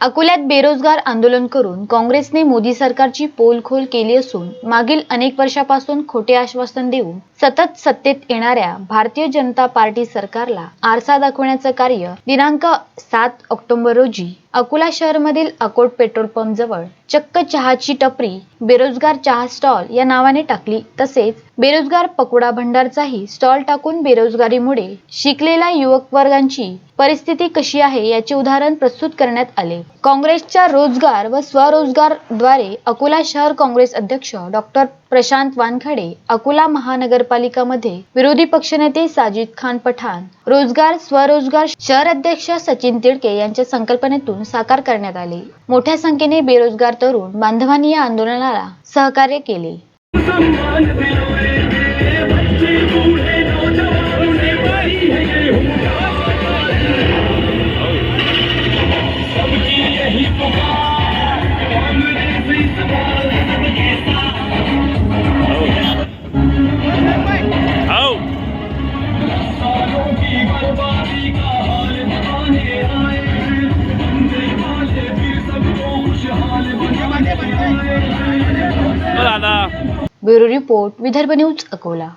अकोल्यात बेरोजगार आंदोलन करून काँग्रेसने मोदी सरकारची पोलखोल केली असून मागील अनेक वर्षापासून खोटे आश्वासन देऊन सतत सत्तेत येणाऱ्या भारतीय जनता पार्टी सरकारला आरसा दाखवण्याचं कार्य दिनांक सात ऑक्टोबर रोजी अकोला शहरमधील अकोट पेट्रोल पंप जवळ चक्क चहाची टपरी बेरोजगार चहा स्टॉल या नावाने टाकली. तसेच बेरोजगार पकोडा भंडारचाही स्टॉल टाकून बेरोजगारीमुळे शिकलेल्या युवक वर्गांची परिस्थिती कशी आहे याचे उदाहरण प्रस्तुत करण्यात आले. काँग्रेसच्या रोजगार व स्वरोजगारद्वारे अकोला शहर काँग्रेस अध्यक्ष डॉक्टर प्रशांत वानखडे अकोला महानगर नगरपालिकामध्ये विरोधी पक्षनेते साजिद खान पठाण रोजगार स्वरोजगार शहर अध्यक्ष सचिन तिडके यांच्या संकल्पनेतून साकार करण्यात आले. मोठ्या संख्येने बेरोजगार तरुण बांधवांनी या आंदोलनाला सहकार्य केले. Bureau report Vidarbha news Akola.